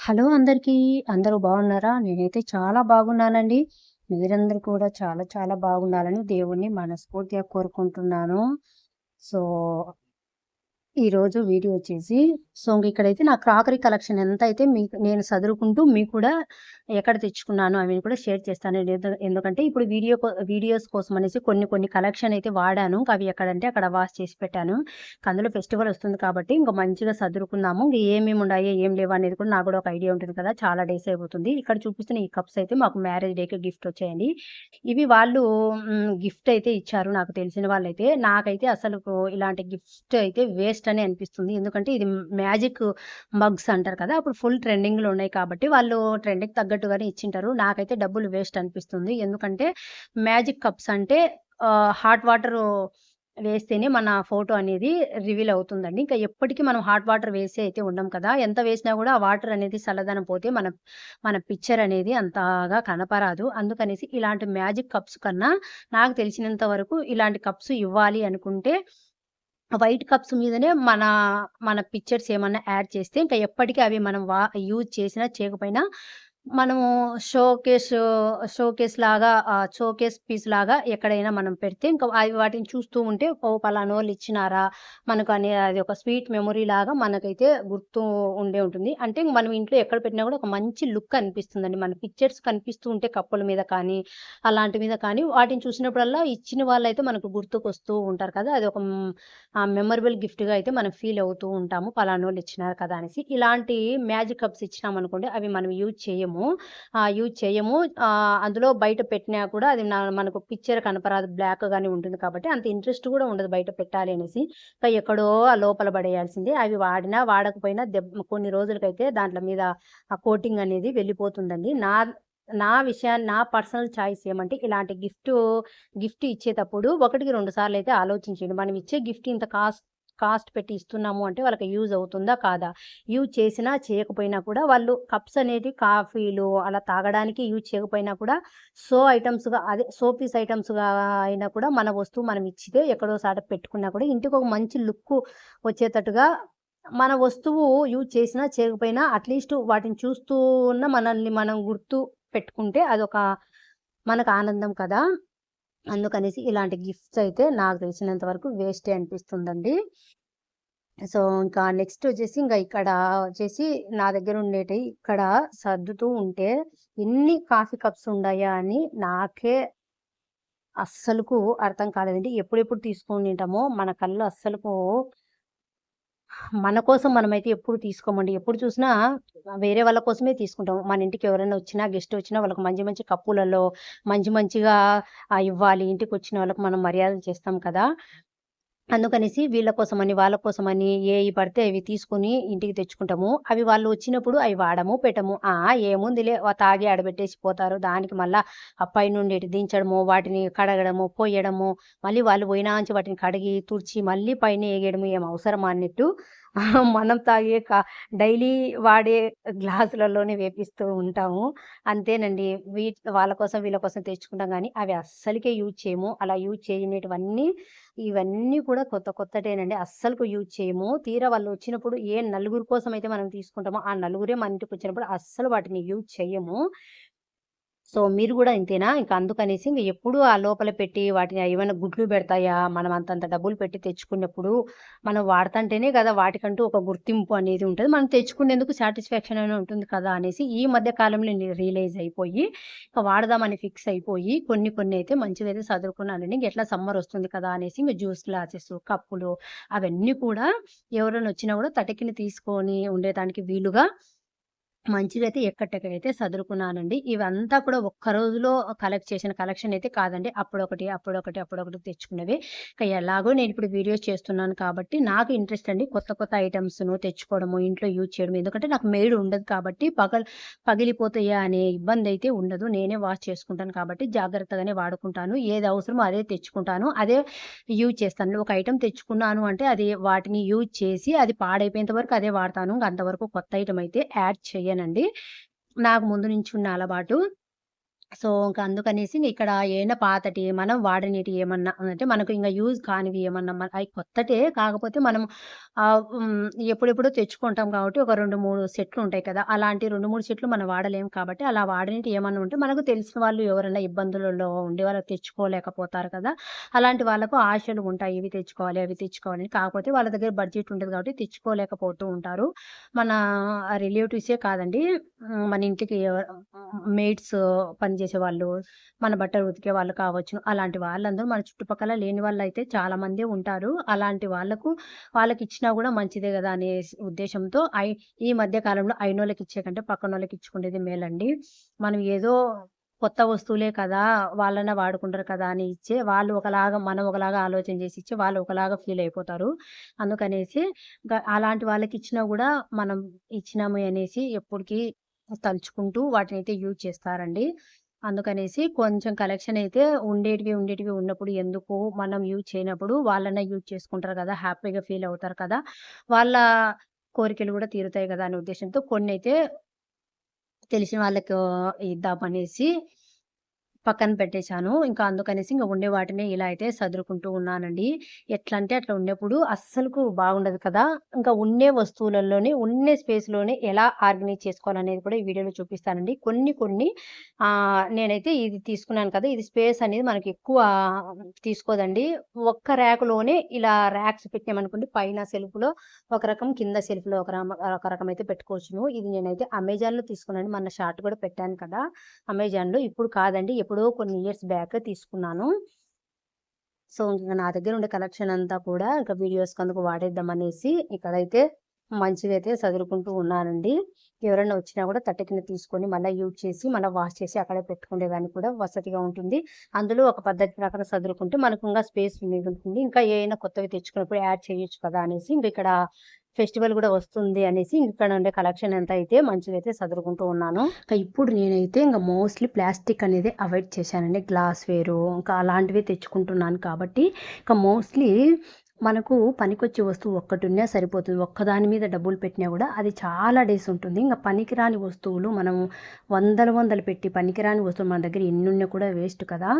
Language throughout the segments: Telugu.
హలో అందరికీ. అందరూ బాగున్నారా? నేనైతే చాలా బాగున్నానండి. మీరందరూ కూడా చాలా చాలా బాగుండాలని దేవుణ్ణి మనస్ఫూర్తిగా కోరుకుంటున్నాను. సో ఈరోజు వీడియో వచ్చేసి సో ఇక్కడైతే నా క్రాకరీ కలెక్షన్ ఎంత అయితే మీకు నేను చదువుకుంటూ మీకు కూడా ఎక్కడ తెచ్చుకున్నాను అవి కూడా షేర్ చేస్తాను. ఎందుకంటే ఇప్పుడు వీడియో వీడియోస్ కోసం అనేసి కొన్ని కొన్ని కలెక్షన్ అయితే వాడాను. అవి ఎక్కడంటే అక్కడ వాష్ చేసి పెట్టాను. అందులో ఫెస్టివల్ వస్తుంది కాబట్టి ఇంకా మంచిగా చదువుకుందాము ఏమేమి ఉన్నాయో ఏం లేవు అనేది కూడా నాకు కూడా ఒక ఐడియా ఉంటుంది కదా. చాలా డేస్ అయిపోతుంది. ఇక్కడ చూపిస్తున్న ఈ కప్స్ అయితే మాకు మ్యారేజ్ డేకి గిఫ్ట్ వచ్చాయండి. ఇవి వాళ్ళు గిఫ్ట్ అయితే ఇచ్చారు నాకు తెలిసిన వాళ్ళైతే. నాకైతే అసలు ఇలాంటి గిఫ్ట్ అయితే వేస్ట్ అని అనిపిస్తుంది. ఎందుకంటే ఇది మ్యాజిక్ మగ్స్ అంటారు కదా! అప్పుడు ఫుల్ ట్రెండింగ్లో ఉన్నాయి కాబట్టి వాళ్ళు ట్రెండింగ్ తగ్గట్టుగానే ఇచ్చింటారు. నాకైతే డబ్బులు వేస్ట్ అనిపిస్తుంది. ఎందుకంటే మ్యాజిక్ కప్స్ అంటే హాట్ వాటర్ వేస్తేనే మన ఫోటో అనేది రివీల్ అవుతుందండి. ఇంకా ఎప్పటికీ మనం హాట్ వాటర్ వేసి అయితే ఉండం కదా! ఎంత వేసినా కూడా ఆ వాటర్ అనేది చల్లదనం పోతే మన మన పిక్చర్ అనేది అంతగా కనపరాదు. అందుకనేసి ఇలాంటి మ్యాజిక్ కప్స్ కన్నా నాకు తెలిసినంత వరకు ఇలాంటి కప్స్ ఇవ్వాలి అనుకుంటే వైట్ కప్స్ మీదనే మన మన పిక్చర్స్ ఏమన్నా యాడ్ చేస్తే ఇంకా ఎప్పటికీ అవి మనం వా యూజ్ చేసినా చేయకపోయినా మనము షోకేస్ షోకేస్ లాగా షోకేస్ పీస్ లాగా ఎక్కడైనా మనం పెడితే ఇంకా అవి వాటిని చూస్తూ ఉంటే ఓ పలానా వాళ్ళు ఇచ్చినారా మనకు అనే అది ఒక స్వీట్ మెమొరీ లాగా మనకైతే గుర్తు ఉండే ఉంటుంది. అంటే మనం ఇంట్లో ఎక్కడ పెట్టినా కూడా ఒక మంచి లుక్ అనిపిస్తుందండి. మన పిక్చర్స్ కనిపిస్తూ ఉంటే కప్పుల మీద కానీ అలాంటి మీద కానీ వాటిని చూసినప్పుడల్లా ఇచ్చిన వాళ్ళైతే మనకు గుర్తుకొస్తూ ఉంటారు కదా. అది ఒక మెమరబుల్ గిఫ్ట్గా అయితే మనం ఫీల్ అవుతూ ఉంటాము. పలానా వాళ్ళు ఇచ్చినారు కదా అనేసి. ఇలాంటి మ్యాజిక్ కప్స్ ఇచ్చినామనుకోండి అవి మనం యూజ్ చేయము. యూజ్ చేయము. అందులో బయట పెట్టినా కూడా అది మనకు పిక్చర్ కనపరాదు. బ్లాక్ కానీ ఉంటుంది కాబట్టి అంత ఇంట్రెస్ట్ కూడా ఉండదు బయట పెట్టాలి అనేసి. ఇంకా ఎక్కడో ఆ లోపల పడేయాల్సిందే. అవి వాడినా వాడకపోయినా దెబ్బ కొన్ని రోజులకైతే దాంట్లో మీద ఆ కోటింగ్ అనేది వెళ్ళిపోతుందండి. నా నా విషయాన్ని నా పర్సనల్ చాయిస్ ఏమంటే ఇలాంటి గిఫ్ట్ గిఫ్ట్ ఇచ్చేటప్పుడు ఒకటికి రెండు సార్లు అయితే ఆలోచించండి. మనం ఇచ్చే గిఫ్ట్ ఇంత కాస్ట్ కాస్ట్ పెట్టి ఇస్తున్నాము అంటే వాళ్ళకి యూజ్ అవుతుందా కాదా? యూజ్ చేసినా చేయకపోయినా కూడా వాళ్ళు కప్స్ అనేది కాఫీలు అలా తాగడానికి యూజ్ చేయకపోయినా కూడా సో ఐటమ్స్గా అదే సో పీస్ ఐటమ్స్గా అయినా కూడా మన వస్తువు మనం ఇచ్చితే ఎక్కడో సాట పెట్టుకున్నా కూడా ఇంటికి ఒక మంచి లుక్ వచ్చేటట్టుగా మన వస్తువు యూజ్ చేసినా చేయకపోయినా అట్లీస్ట్ వాటిని చూస్తూ ఉన్న మనల్ని మనం గుర్తు పెట్టుకుంటే అదొక మనకు ఆనందం కదా? అందుకనేసి ఇలాంటి గిఫ్ట్స్ అయితే నాకు తెలిసినంత వరకు వేస్టే అనిపిస్తుందండి. సో ఇంకా నెక్స్ట్ వచ్చేసి ఇంకా ఇక్కడ వచ్చేసి నా దగ్గర ఉండేటి ఇక్కడ సర్దుతూ ఉంటే ఎన్ని కాఫీ కప్స్ ఉన్నాయా అని నాకే అస్సలుకు అర్థం కాలేదండి. ఎప్పుడెప్పుడు తీసుకొని తింటామో మన కళ్ళు అస్సలుకు మన కోసం మనమైతే ఎప్పుడు తీసుకోమండి. ఎప్పుడు చూసినా వేరే వాళ్ళ కోసమే తీసుకుంటాం. మన ఇంటికి ఎవరైనా వచ్చినా గెస్ట్ వచ్చినా వాళ్ళకి మంచి మంచి కప్పులలో మంచి మంచిగా ఇవ్వాలి. ఇంటికి వచ్చిన వాళ్ళకి మనం మర్యాద చేస్తాం కదా. అందుకనేసి వీళ్ళ కోసమని వాళ్ళ కోసమని ఏవి పడితే అవి తీసుకొని ఇంటికి తెచ్చుకుంటాము. అవి వాళ్ళు వచ్చినప్పుడు అవి వాడము పెట్టము. ఆ ఏముందిలే తాగి ఆడబెట్టేసి పోతారు. దానికి మళ్ళా ఆ నుండి దించడము వాటిని కడగడము పోయడము మళ్ళీ వాళ్ళు పోయినాంచి వాటిని కడిగి తుడిచి మళ్ళీ పైన వేయడము ఏం అవసరమా అన్నట్టు మనం తాగే కా డైలీ వాడే గ్లాసులలోనే వేపిస్తూ ఉంటాము. అంతేనండి. వీ వాళ్ళ కోసం వీళ్ళ కోసం తెచ్చుకుంటాం కానీ అవి అస్సలకే యూజ్ చేయము. అలా యూజ్ చేయనిటివన్నీ ఇవన్నీ కూడా కొత్త కొత్తటేనండి. అస్సలకు యూజ్ చేయము. తీరా వాళ్ళు వచ్చినప్పుడు ఏ నలుగురు కోసం అయితే మనం తీసుకుంటామో ఆ నలుగురే మన ఇంటికి వచ్చినప్పుడు అస్సలు వాటిని యూజ్ చేయము సో మీరు కూడా ఇంతేనా? ఇంకా అందుకనేసి ఇంక ఎప్పుడు ఆ లోపల పెట్టి వాటిని ఏమైనా గుడ్లు పెడతాయా? మనం అంతంత డబ్బులు పెట్టి తెచ్చుకున్నప్పుడు మనం వాడుతుంటేనే కదా వాటికంటూ ఒక గుర్తింపు అనేది ఉంటుంది. మనం తెచ్చుకునేందుకు సాటిస్ఫాక్షన్ అనేది ఉంటుంది కదా అనేసి ఈ మధ్య కాలంలో నేను రియలైజ్ అయిపోయి ఇంకా వాడదామని ఫిక్స్ అయిపోయి కొన్ని కొన్ని అయితే మంచిగా అయితే చదువుకున్నానండి ఇంక ఎట్లా సమ్మర్ వస్తుంది కదా అనేసి ఇంకా జ్యూస్ గ్లాసెస్ కప్పులు అవన్నీ కూడా ఎవరైనా వచ్చినా కూడా తటకిని తీసుకొని ఉండేదానికి వీలుగా మంచిగా అయితే చదువుకున్నానండి ఇవంతా కూడా ఒక్క రోజులో కలెక్ట్ చేసిన కలెక్షన్ అయితే కాదండి. అప్పుడొకటి అప్పుడొకటి అప్పుడొకటి తెచ్చుకునేవి. ఇంకా ఎలాగో నేను ఇప్పుడు వీడియోస్ చేస్తున్నాను కాబట్టి నాకు ఇంట్రెస్ట్ అండి. కొత్త కొత్త ఐటమ్స్ను తెచ్చుకోవడము ఇంట్లో యూజ్ చేయడం ఎందుకంటే నాకు మేడ్ ఉండదు కాబట్టి పగల పగిలిపోతాయా అనే ఇబ్బంది అయితే ఉండదు. నేనే వాష్ చేసుకుంటాను కాబట్టి జాగ్రత్తగానే వాడుకుంటాను. ఏది అవసరమో అదే తెచ్చుకుంటాను. అదే యూజ్ చేస్తాను. ఒక ఐటమ్ తెచ్చుకున్నాను అంటే అది వాటిని యూజ్ చేసి అది పాడైపోయేంత వరకు అదే వాడతాను. అంతవరకు కొత్త ఐటమ్ అయితే యాడ్ చేయను అండి నాకు ముందు నుంచి ఉన్న అలవాటు సో, ఇంక అందుకనేసి ఇక్కడ ఏమైనా పాతటి మనం వాడనిటియి ఏమన్నా అంటే మనకు ఇంకా యూజ్ కానివి ఏమన్నా అవి కొత్తటే కాకపోతే మనం ఎప్పుడెప్పుడు ఎప్పుడెప్పుడో తెచ్చుకుంటాం కాబట్టి ఒక రెండు మూడు సెట్లు ఉంటాయి కదా! అలాంటి 2, 3 సెట్లు మనం వాడలేము కాబట్టి అలా వాడినటియి ఏమన్నా ఉంటే మనకు తెలిసిన వాళ్ళు ఎవరైనా ఇబ్బందులలో ఉండి వాళ్ళకి తెచ్చుకోలేకపోతారు కదా! అలాంటి వాళ్ళకు ఆశలు ఉంటాయి. ఇవి తెచ్చుకోవాలి, అవి తెచ్చుకోవాలి అని. కాకపోతే వాళ్ళ దగ్గర బడ్జెట్ ఉంటుంది కాబట్టి తెచ్చుకోలేకపోతూ ఉంటారు. మన రిలేటివ్సే కాదండి. మన ఇంటికి మేట్స్ పని పనిచేసేవాళ్ళు, మన బట్టలు ఉతికే వాళ్ళు కావచ్చు. అలాంటి వాళ్ళందరూ మన చుట్టుపక్కల లేని వాళ్ళైతే చాలా మంది ఉంటారు. అలాంటి వాళ్ళకు వాళ్ళకి ఇచ్చినా కూడా మంచిదే కదా అనే ఉద్దేశంతో ఐ ఈ మధ్య కాలంలో అయినోళ్ళకి ఇచ్చే కంటే పక్కనోళ్ళకి ఇచ్చుకునేది మేలండి. మనం ఏదో కొత్త వస్తువులే కదా! వాళ్ళన్నా వాడుకుంటారు కదా! అని ఇచ్చే వాళ్ళు ఒకలాగా మనం ఒకలాగా ఆలోచన చేసి ఇచ్చి వాళ్ళు ఒకలాగా ఫీల్ అయిపోతారు. అందుకనేసి అలాంటి వాళ్ళకి ఇచ్చినా కూడా మనం ఇచ్చినాము అనేసి ఎప్పటికీ తలుచుకుంటూ వాటినైతే యూజ్ చేస్తారండి. అందుకనేసి కొంచెం కలెక్షన్ అయితే ఉండేటివి, ఉండేటివి ఉన్నప్పుడు ఎందుకు మనం యూజ్ చేయనప్పుడు వాళ్ళనే యూజ్ చేసుకుంటారు కదా! హ్యాపీగా ఫీల్ అవుతారు కదా! వాళ్ళ కోరికలు కూడా తీరుతాయి కదా అనే ఉద్దేశంతో కొన్ని అయితే తెలిసిన వాళ్ళకి ఇద్దామనేసి పక్కన పెట్టేశాను. ఇంకా అందుకనేసి ఇంకా ఉండే వాటిని ఇలా అయితే సదురుకుంటూ ఉన్నానండి. ఎట్లా అంటే అట్లా ఉండేప్పుడు అస్సలకు బాగుండదు కదా! ఇంకా ఉండే వస్తువులలోనే ఉండే స్పేస్‌లోనే ఎలా ఆర్గనైజ్ చేసుకోవాలనేది కూడా ఈ వీడియోలో చూపిస్తానండి. కొన్ని కొన్ని నేనైతే ఇది తీసుకున్నాను కదా! ఇది స్పేస్ అనేది మనకి ఎక్కువ తీసుకోదండి. ఒక్క ర్యాక్‌లోనే ఇలా ర్యాక్స్ పెట్టామనుకోండి పైన సెల్ఫ్‌లో ఒక రకం, కింద సెల్ఫ్‌లో ఒక ఒక రకం అయితే పెట్టుకోవచ్చును. ఇది నేనైతే అమెజాన్‌లో తీసుకున్నాను. మన షార్ట్ కూడా పెట్టాను కదా! అమెజాన్‌లో. ఇప్పుడు కాదండి. ఎప్పుడో కొన్ని ఇయర్స్ బ్యాక్ తీసుకున్నాను. సో, ఇంకా నా దగ్గర ఉండే కలెక్షన్ అంతా కూడా ఇంకా వీడియోస్‌కి అందుకు వాడేద్దామనేసి ఇక్కడైతే మంచిదైతే చదువుకుంటూ ఉన్నానండి. ఎవరైనా వచ్చినా కూడా తట్టె కింద తీసుకొని మళ్ళీ యూజ్ చేసి మళ్ళీ వాష్ చేసి అక్కడే పెట్టుకునేదానికి కూడా వసతిగా ఉంటుంది. అందులో ఒక పద్ధతి ప్రకారం చదువుకుంటే మనకు ఇంకా స్పేస్ మిగులుతుంది. ఇంకా ఏయైనా కొత్తవి తెచ్చుకున్నప్పుడు యాడ్ చేయొచ్చు కదా! అనేసి ఇంకా ఇక్కడ ఫెస్టివల్ కూడా వస్తుంది అనేసి ఇక్కడ ఉండే కలెక్షన్ ఎంత అయితే మంచిగా అయితే చదువుకుంటూ ఉన్నాను. ఇంకా ఇప్పుడు నేనైతే ఇంకా మోస్ట్‌లీ ప్లాస్టిక్ అనేది అవాయిడ్ చేశానండి. గ్లాస్ వేరు ఇంకా అలాంటివి తెచ్చుకుంటున్నాను కాబట్టి ఇంకా మోస్ట్‌లీ మనకు పనికొచ్చే వస్తువు ఒక్కటి ఉన్నా సరిపోతుంది. ఒక్కదాని మీద డబ్బులు పెట్టినా కూడా అది చాలా డేస్ ఉంటుంది. ఇంకా పనికిరాని వస్తువులు మనం వందలు వందలు పెట్టి పనికిరాని వస్తువులు మన దగ్గర ఎన్నున్నా కూడా వేస్ట్ కదా!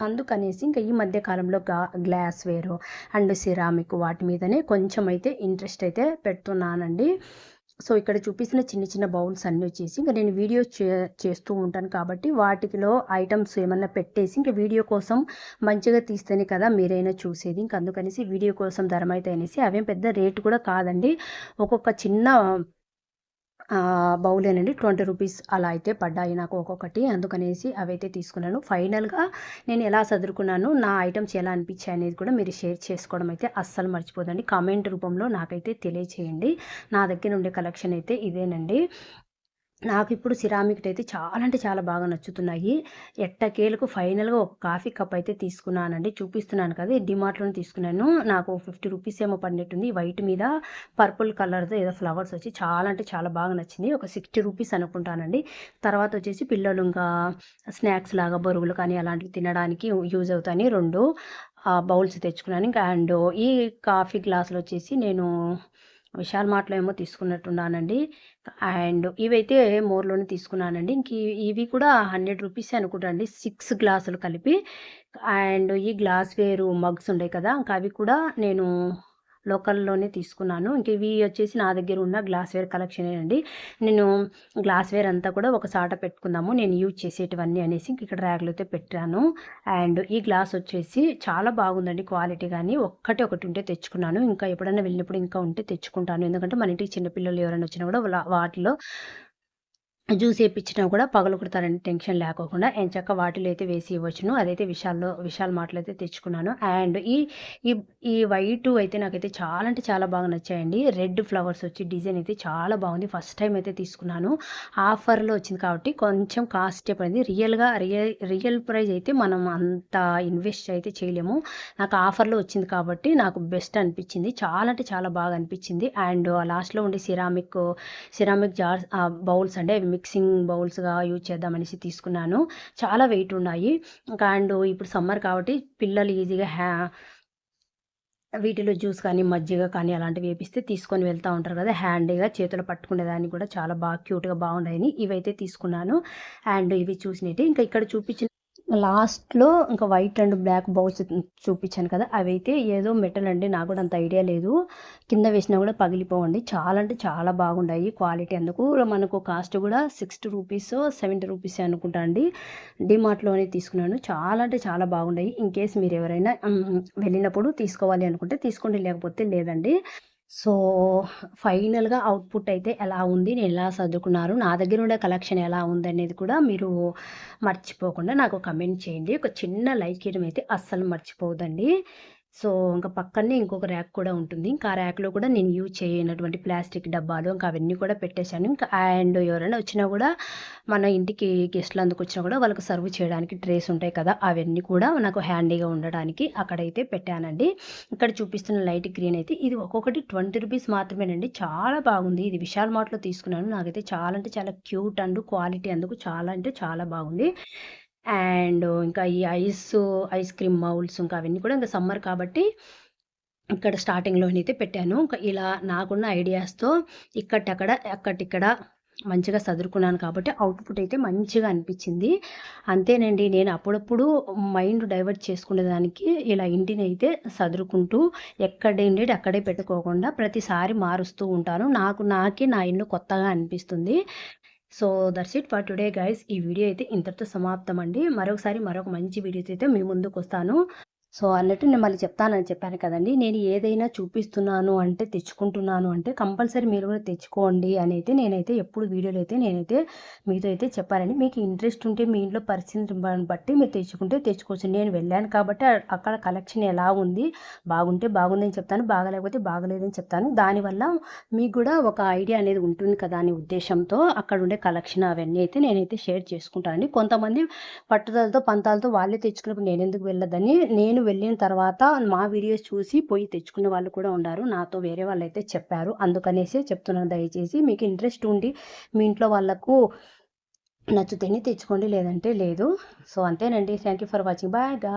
అందుకనేసి ఇంకా ఈ మధ్య కాలంలో గా గ్లాస్‌వేరు అండ్ సిరామిక్ వాటి మీదనే కొంచెం అయితే ఇంట్రెస్ట్ అయితే పెడుతున్నానండి. సో, ఇక్కడ చూపిస్తున్న చిన్న చిన్న బౌల్స్ అన్నీ వచ్చేసి ఇంకా నేను వీడియోస్ చే చేస్తూ ఉంటాను కాబట్టి వాటిలో ఐటమ్స్ ఏమన్నా పెట్టేసి ఇంక వీడియో కోసం మంచిగా తీస్తేనే కదా మీరైనా చూసేది. ఇంకా అందుకనేసి వీడియో కోసం ధరమైతే అనేసి అవేం పెద్ద రేటు కూడా కాదండి. ఒక్కొక్క చిన్న బౌల్ బౌలేనండి ట్వంటీ రూపీస్ అలా అయితే పడ్డాయి నాకు ఒక్కొక్కటి. అందుకనేసి అవైతే తీసుకున్నాను. ఫైనల్‌గా నేను ఎలా చదువుకున్నాను నా ఐటమ్స్ ఎలా అనిపించాయి అనేది కూడా మీరు షేర్ చేసుకోవడం అయితే అస్సలు మర్చిపోదండి. కామెంట్ రూపంలో నాకైతే తెలియచేయండి. నా దగ్గర ఉండే కలెక్షన్ అయితే ఇదేనండి. నాకు ఇప్పుడు సిరామిక్ అయితే చాలా అంటే చాలా బాగా నచ్చుతున్నాయి. ఎట్టకేలకు ఫైనల్‌గా ఒక కాఫీ కప్ అయితే తీసుకున్నానండి. చూపిస్తున్నాను కదా! డిమార్ట్లోనే తీసుకున్నాను. నాకు ఫిఫ్టీ రూపీస్ ఏమో పడినట్టుంది. వైట్ మీద పర్పుల్ కలర్తో ఏదో ఫ్లవర్స్ వచ్చి చాలా అంటే చాలా బాగా నచ్చింది. ఒక సిక్స్టీ రూపీస్ అనుకుంటానండి. తర్వాత వచ్చేసి పిల్లలు ఇంకా స్నాక్స్ లాగా బరువులు కానీ అలాంటివి తినడానికి యూజ్ అవుతాయి రెండు బౌల్స్ తెచ్చుకున్నాను. ఇంకా అండ్ ఈ కాఫీ గ్లాసులొచ్చేసి నేను విశాల్ మార్ట్‌లో ఏమో తీసుకున్నట్టున్నానండి. అండ్ ఇవైతే మోర్‌లోనే తీసుకున్నానండి. ఇంక ఇవి కూడా హండ్రెడ్ రూపీస్ అనుకుంటా అండి. సిక్స్ గ్లాసులు కలిపి. అండ్ ఈ గ్లాస్ వేరు మగ్స్ ఉన్నాయి కదా! ఇంకా అవి కూడా నేను లోకల్‌లోనే తీసుకున్నాను. ఇంక ఇవి వచ్చేసి నా దగ్గర ఉన్న గ్లాస్‌వేర్ కలెక్షనేనండి. నేను గ్లాస్‌వేర్ అంతా కూడా ఒక సాట పెట్టుకుందాము. నేను యూజ్ చేసేటివన్నీ అనేసి ఇంక ఇక్కడ ర్యాక్‌లో అయితే పెట్టాను. అండ్ ఈ గ్లాస్ వచ్చేసి చాలా బాగుందండి క్వాలిటీ కానీ ఒక్కటే ఒకటి ఉంటే తెచ్చుకున్నాను. ఇంకా ఎప్పుడైనా వెళ్ళినప్పుడు ఇంకా ఉంటే తెచ్చుకుంటాను. ఎందుకంటే మన ఇంటికి చిన్నపిల్లలు ఎవరైనా వచ్చినా కూడా వాటిలో జ్యూస్ వేయించినా కూడా పగలగొడతారని టెన్షన్ లేకోకుండా ఎంచక్కా వాటిలో అయితే వేసి ఇవ్వచ్చును. అదైతే విశాల్‌లో విశాల్ మాటలు అయితే తెచ్చుకున్నాను. అండ్ ఈ ఈ ఈ వైటు అయితే నాకైతే చాలా అంటే చాలా బాగా నచ్చాయండి. రెడ్ ఫ్లవర్స్ వచ్చి డిజైన్ అయితే చాలా బాగుంది. ఫస్ట్ టైం అయితే తీసుకున్నాను. ఆఫర్‌లో వచ్చింది కాబట్టి కొంచెం కాస్ట్ పడింది. రియల్‌గా రియల్ రియల్ ప్రైస్ అయితే మనం అంత ఇన్వెస్ట్ అయితే చేయలేము. నాకు ఆఫర్‌లో వచ్చింది కాబట్టి నాకు బెస్ట్ అనిపించింది. చాలా అంటే చాలా బాగా అనిపించింది. అండ్ లాస్ట్‌లో ఉండే సిరామిక్ సిరామిక్ జార్స్ బౌల్స్ అంటే మిక్సింగ్ బౌల్స్‌గా యూజ్ చేద్దామనేసి తీసుకున్నాను. చాలా వెయిట్ ఉన్నాయి. ఇంకా అండ్ ఇప్పుడు సమ్మర్ కాబట్టి పిల్లలు ఈజీగా హ్యా వీటిలో జ్యూస్ కానీ మజ్జిగ కానీ అలాంటివి వేపిస్తే తీసుకొని వెళ్తూ ఉంటారు కదా హ్యాండీగా చేతులు పట్టుకునేదాన్ని కూడా చాలా బాగా క్యూట్గా బాగున్నాయని ఇవైతే తీసుకున్నాను అండ్ ఇవి చూసినట్టు ఇంకా ఇక్కడ చూపించిన లాస్ట్లో ఇంకా వైట్ అండ్ బ్లాక్ బౌల్స్ చూపించాను కదా అవైతే ఏదో మెటల్ అండి నాకు కూడా అంత ఐడియా లేదు. కింద వేసినా కూడా పగిలిపోవండి. చాలా అంటే చాలా బాగున్నాయి క్వాలిటీ. అందుకు మనకు కాస్ట్ కూడా సిక్స్టీ రూపీస్ సెవెంటీ రూపీస్ అనుకుంటా అండి. డిమార్ట్లోనే తీసుకున్నాను. చాలా అంటే చాలా బాగున్నాయి ఇన్ కేస్ మీరు ఎవరైనా వెళ్ళినప్పుడు తీసుకోవాలి అనుకుంటే తీసుకోండి లేకపోతే లేదండి. సో ఫైనల్గా అవుట్పుట్ అయితే ఎలా ఉంది? నేను ఎలా చదువుకున్నాను నా దగ్గర ఉండే కలెక్షన్ ఎలా ఉంది అనేది కూడా మీరు మర్చిపోకుండా నాకు కమెంట్ చేయండి. ఒక చిన్న లైక్ ఇవ్వడం అయితే అస్సలు మర్చిపోవద్దండి. సో ఇంకా పక్కనే ఇంకొక ర్యాక్ కూడా ఉంటుంది. ఇంకా ఆ ర్యాక్లో కూడా నేను యూజ్ చేయనటువంటి ప్లాస్టిక్ డబ్బాలు ఇంకా అవన్నీ కూడా పెట్టేశాను. ఇంకా అండ్ ఎవరైనా వచ్చినా కూడా మన ఇంటికి గెస్ట్లు అందుకు వచ్చినా కూడా వాళ్ళకి సర్వ్ చేయడానికి ట్రేస్ ఉంటాయి కదా అవన్నీ కూడా నాకు హ్యాండీగా ఉండడానికి అక్కడైతే పెట్టానండి. ఇక్కడ చూపిస్తున్న లైట్ గ్రీన్ అయితే ఇది ఒక్కొక్కటి ట్వంటీ రూపీస్ మాత్రమేనండి. చాలా బాగుంది. ఇది విశాల్ మార్ట్లో తీసుకున్నాను. నాకైతే చాలా అంటే చాలా క్యూట్ అండ్ క్వాలిటీ అందుకు చాలా అంటే చాలా బాగుంది. అండ్ ఇంకా ఈ ఐస్ ఐస్ క్రీమ్ మౌల్స్ ఇంకా అవన్నీ కూడా ఇంకా సమ్మర్ కాబట్టి ఇక్కడ స్టార్టింగ్లోనైతే పెట్టాను. ఇంకా ఇలా నాకున్న ఐడియాస్తో ఇక్కడక్కడ అక్కడిక్కడ మంచిగా చదువుకున్నాను కాబట్టి అవుట్పుట్ అయితే మంచిగా అనిపించింది. అంతేనండి నేను అప్పుడప్పుడు మైండ్ డైవర్ట్ చేసుకునేదానికి ఇలా ఇంటిని అయితే చదువుకుంటూ ఎక్కడేంటి అక్కడే పెట్టుకోకుండా ప్రతిసారి మారుస్తూ ఉంటాను. నాకు నాకే నా ఇల్లు కొత్తగా అనిపిస్తుంది. So that's it for today guys ఈ వీడియో అయితే ఇంతటితో సమాప్తం అండి మరొకసారి మరొక మంచి వీడియోతో అయితే మీ ముందుకు వస్తాను సో అన్నట్టు నేను మళ్ళీ చెప్తానని చెప్పాను కదండి. నేను ఏదైనా చూపిస్తున్నాను అంటే తెచ్చుకుంటున్నాను అంటే కంపల్సరీ మీరు కూడా తెచ్చుకోండి అని అయితే నేనైతే ఎప్పుడు వీడియోలో అయితే నేనైతే మీతో అయితే చెప్పానండి. మీకు ఇంట్రెస్ట్ ఉంటే మీ ఇంట్లో పరిస్థితి బట్టి మీరు తెచ్చుకుంటే తెచ్చుకోవచ్చు. నేను వెళ్ళాను కాబట్టి అక్కడ కలెక్షన్ ఎలా ఉంది బాగుంటే బాగుందని చెప్తాను బాగలేకపోతే బాగలేదని చెప్తాను. దానివల్ల మీకు కూడా ఒక ఐడియా అనేది ఉంటుంది కదా అనే ఉద్దేశంతో అక్కడ ఉండే కలెక్షన్ అవన్నీ అయితే నేనైతే షేర్ చేసుకుంటానండి. కొంతమంది పట్టుదలతో పంతాలతో వాళ్ళే తెచ్చుకున్నప్పుడు నేను ఎందుకు వెళ్ళదని నేను వెళ్ళిన తర్వాత మా వీడియోస్ చూసి పోయి తెచ్చుకునే వాళ్ళు కూడా ఉన్నారు నాతో వేరే వాళ్ళు అయితే చెప్పారు. అందుకనేసే చెప్తున్నాను దయచేసి. మీకు ఇంట్రెస్ట్ ఉండి మీ ఇంట్లో వాళ్ళకు నచ్చితేనే తెచ్చుకోండి లేదంటే లేదు. సో అంతేనండి. Thank you for watching బాయ్గా